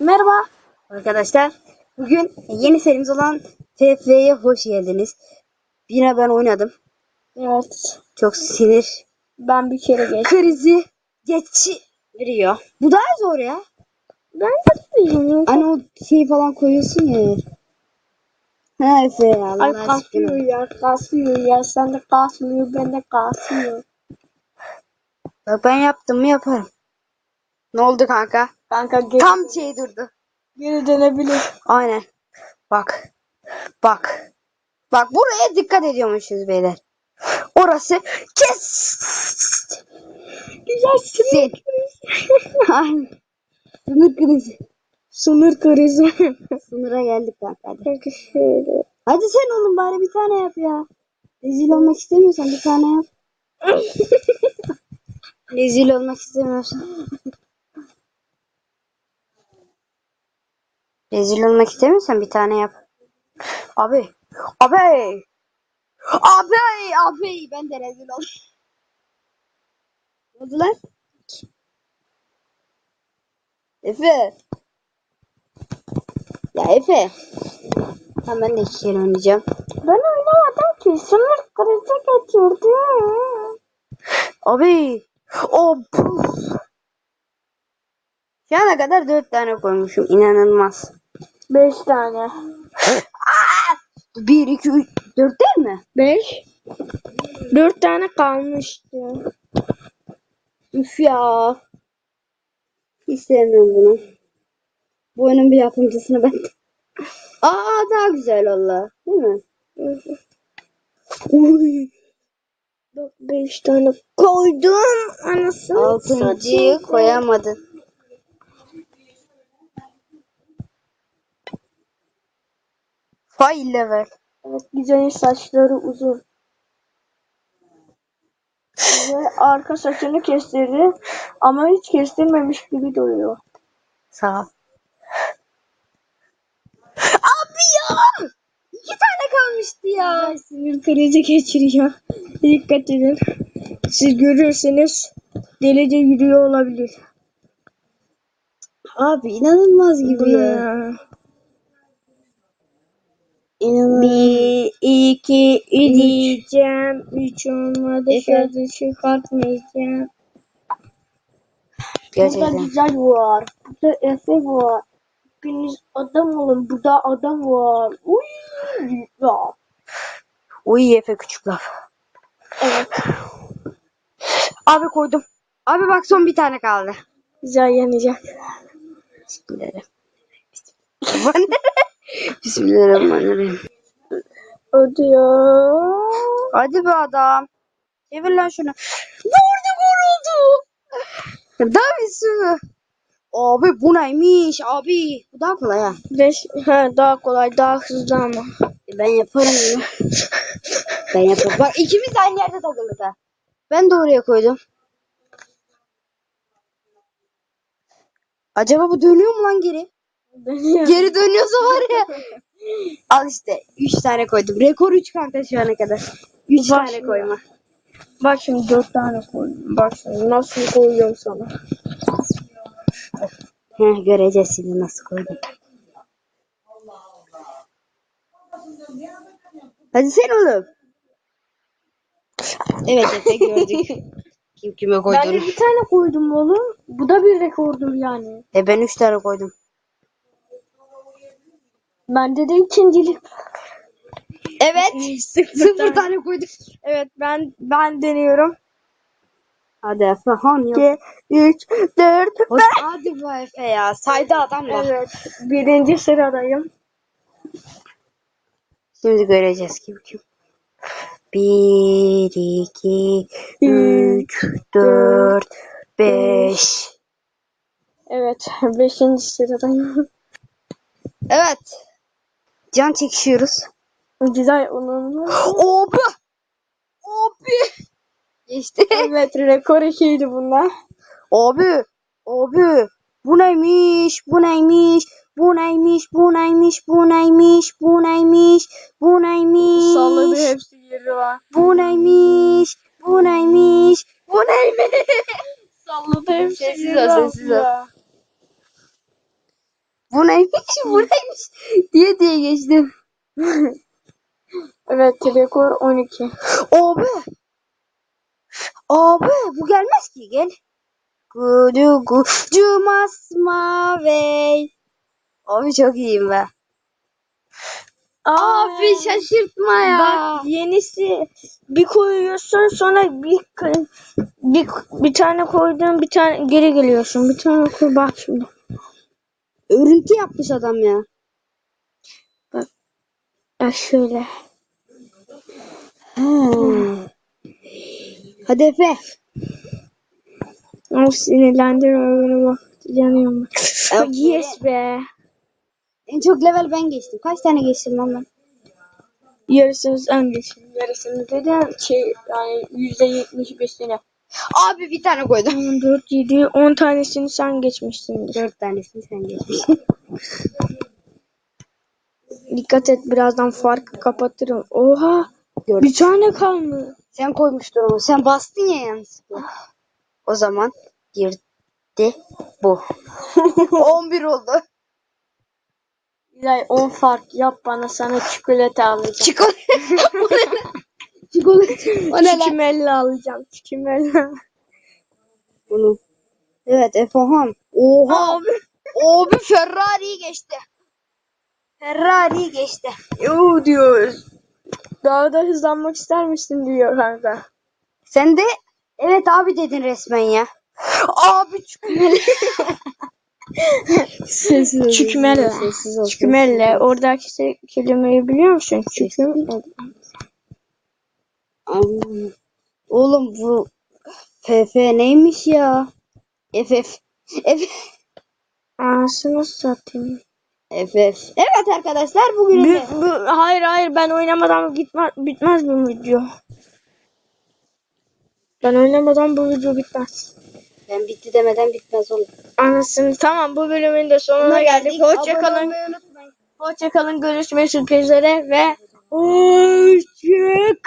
Merhaba arkadaşlar. Bugün yeni serimiz olan TF'ye hoş geldiniz. Yine ben oynadım. Evet. Çok sinir Ben bir kere geç. krizi geçiriyor. Bu daha zor ya. Ben de Hani o şey falan koyuyorsun ya. Ha Efe ya. Allah Ay aşkına. kasıyor ya kasıyor ya. Sen de kasmıyor ben de kasıyor. Bak ben yaptım mı yaparım. Ne oldu kanka? Kanka geri, Tam şey durdu. geri dönebilir. Aynen. Bak. Bak. Bak buraya dikkat ediyormuşuz beyler. Orası kes. Güzel Sin. Aynen. Sınır krizi. Sınır krizi. Sınıra geldik kanka hadi. Peki şöyle. Hadi sen oğlum bari bir tane yap ya. Rezil olmak istemiyorsan bir tane yap. Rezil olmak istemiyorsan. Rezil olmak istemiyorsan bir tane yap. Abi. Abi. Abi. Abi. Ben de rezil oldum. Ne oldu lan? Efe. Ya Efe. Tamam ben de iki kere oynayacağım. Ben oynamadım ki. Sınır krizi geçirdim. Abi. O puf. Şu ana kadar dört tane koymuşum. İnanılmaz. Beş tane. Bir, iki, üç, dört değil mi? Beş. Dört tane kalmıştı. Üf ya. Hiç sevmiyorum bunu. Bu oyunun bir yapımcısını ben. Aa daha güzel valla. Değil mi? Uy. Bak beş tane koydum. Anasını Altıncıyı satayım. koyamadın. Fay level. Evet, güzelin saçları uzun. Ve arka saçını kestirdi ama hiç kestirmemiş gibi duruyor. Sağ ol. Abi ya! İki tane kalmıştı ya. Sinir krizi geçiriyor. Dikkat edin. Siz görürseniz delice yürüyor olabilir. Abi inanılmaz gibi ya. Bir, iki, üç diyeceğim. Üç olmadı. Şöyle çıkartmayacağım. Burada Gerçekten. güzel var. Burada Efe var. Hepiniz adam olun. Burada adam var. Uy. Ya. Uy Efe küçük laf. Evet. Abi koydum. Abi bak son bir tane kaldı. Güzel yanacak. Bismillahirrahmanirrahim. Bismillahirrahmanirrahim. Hadi ya. Hadi be adam. Çevir lan şunu. Vurdu vuruldu. Daha bir sürü. Abi bu neymiş abi? Bu daha kolay ha. Beş, ha, daha kolay, daha hızlı ama. E, Ben yaparım bunu. ben yaparım. Bak ikimiz de aynı yerde takıldık ha. Ben de oraya koydum. Acaba bu dönüyor mu lan geri? Geri dönüyorsa var ya. Al işte 3 tane koydum. Rekor 3 kanka şu ana kadar. 3 Bak tane şimdi. koyma. Bak şimdi dört tane koydum. Bak şimdi nasıl koyuyorum sana. Heh, göreceğiz şimdi nasıl koydum. Hadi sen oğlum. Evet Efe gördük. Kim kime Ben de koyduğunu. bir tane koydum oğlum. Bu da bir rekordur yani. E ben 3 tane koydum. Bende de ikincilik. Evet. Sıfır, Sıfır tane koydum. Evet ben ben deniyorum. Hadi Efe han yok. 2, 3, 4, Hoş, hadi be Efe ya. Saydı adam var. Evet. Birinci sıradayım. Şimdi göreceğiz kim kim. 1, 2, 3, 4, 5. Evet. Beşinci sıradayım. Evet. Can çekişiyoruz. Güzel onun. Obi. Obi. Geçti. evet rekor ikiydi bunlar. Abi. Abi. Bu neymiş? Bu neymiş? Bu neymiş? Bu neymiş? Bu neymiş? Bu neymiş? Bu neymiş? Salladı hepsi geliyor. Bu neymiş? Bu neymiş? Bu neymiş? Salladı hepsi Sessiz ol, sessiz ol. Bu neymiş bu neymiş diye diye geçtim. Evet rekor 12. Abi. Abi bu gelmez ki gel. Gudu gudu masmavi. Abi çok iyiyim ben. Abi şaşırtma ya. Bak yenisi bir koyuyorsun sonra bir bir, bir tane koydun bir tane geri geliyorsun. Bir tane koy bak şimdi. Örüntü yapmış adam ya. Ya şöyle. Hmm. Hadi Efe. Of sinirlendirme beni bak. Yanıyorum. Ya, yes be. En çok level ben geçtim. Kaç tane geçtim lan ben? Yarısını sen geçin. Yarısını dedi şey yani yüzde yetmiş beşine. Abi bir tane koydum. 4, 7, 10 tanesini sen geçmişsindir. Dört tanesini sen geçmişsin. Dikkat et birazdan farkı kapatırım. Oha Gördüm. bir tane kalmış. Sen koymuştun onu. Sen bastın ya yanlışlıkla. O zaman girdi bu. 11 oldu. İlay 10 fark yap bana sana çikolata alacağım. Çikolata. Çikolata. O ne lan? Çikimella alacağım. Çikimella. Bunu. Evet Efehan. Oha. Abi. Abi Ferrari'yi geçti. Ferrari'yi geçti. Yoo diyoruz. Daha da hızlanmak ister misin diyor kanka. Sen de evet abi dedin resmen ya. Abi çikolata. Sessiz Çikimella. Sessiz ol. Oradaki kelimeyi biliyor musun? Çikimella. Am- Oğlum bu FF neymiş ya? FF. FF. Anasını satayım. FF. Evet arkadaşlar bugün Bu, de- bu, hayır hayır ben oynamadan gitmez, bitmez bu video. Ben oynamadan bu video bitmez. ben bitti demeden bitmez oğlum. Anasını tamam bu bölümün de sonuna geldik. Abone Hoşçakalın. olmayı unutmayın. Hoşçakalın. Görüşmek üzere ve hoşçakalın.